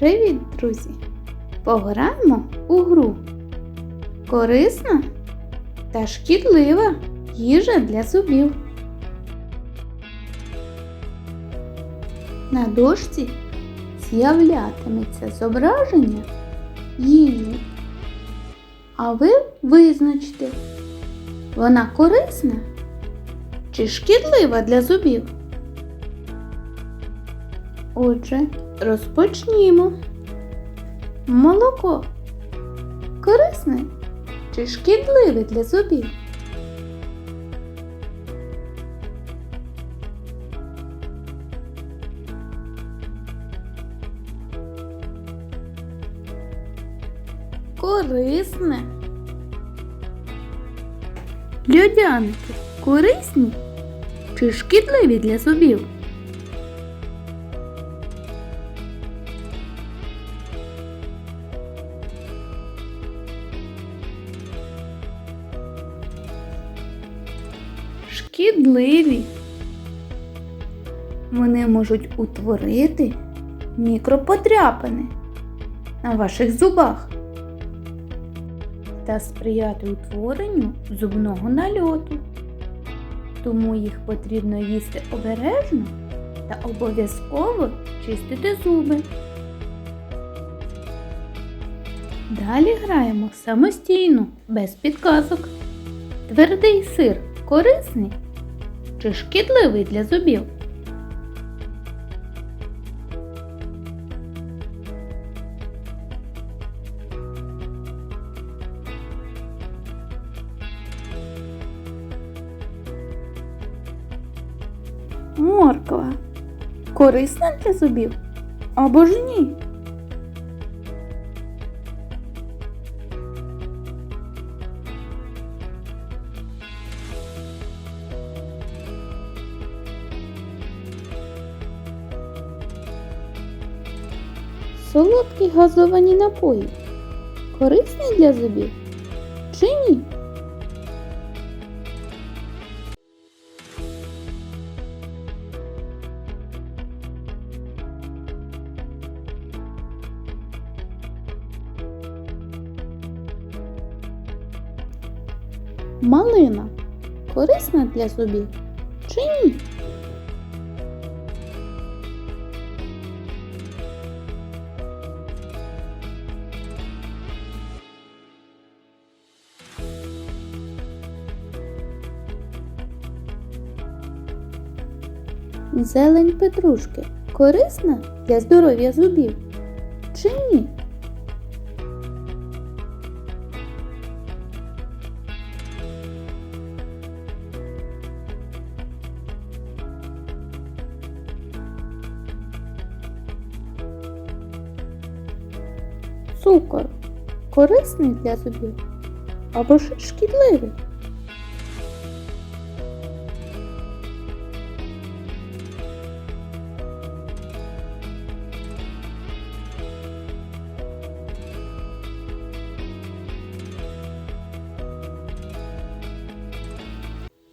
Привіт, друзі! Пограємо у гру. Корисна та шкідлива їжа для зубів. На дошці з'являтиметься зображення їжі. А ви визначте, вона корисна чи шкідлива для зубів. Отже, розпочнімо. Молоко корисне чи шкідливе для зубів? Корисне. Льодяники корисні чи шкідливі для зубів? Шкідливі. Вони можуть утворити мікроподряпини на ваших зубах та сприяти утворенню зубного нальоту. Тому їх потрібно їсти обережно та обов'язково чистити зуби. Далі граємо самостійно, без підказок. Твердий сир корисний чи шкідливий для зубів? Морква корисна для зубів або ж ні? Солодкі газовані напої корисні для зубів чи ні? Малина корисна для зубів чи ні? Зелень петрушки корисна для здоров'я зубів чи ні? Цукор корисний для зубів або ж шкідливий?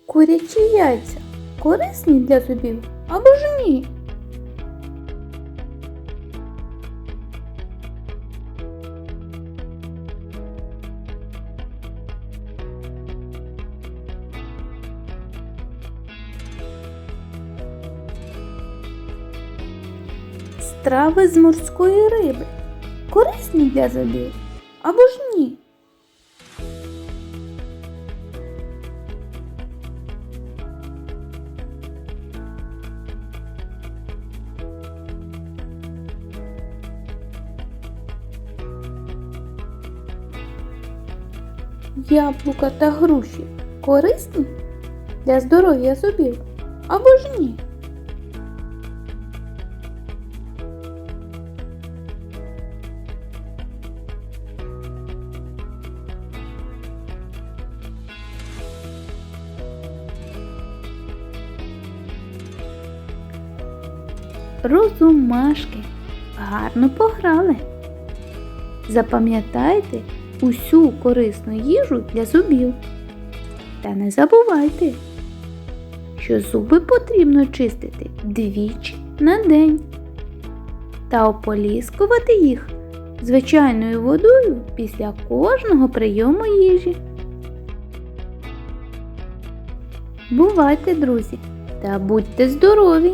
Курячі яйця корисні для зубів або ж ні? Страви з морської риби корисні для зубів або ж ні? Яблука та груші корисні для здоров'я зубів або ж ні? Розумашки гарно пограли. Запам'ятайте усю корисну їжу для зубів. Та не забувайте, що зуби потрібно чистити двічі на день та ополіскувати їх звичайною водою після кожного прийому їжі. Бувайте, друзі, та будьте здорові!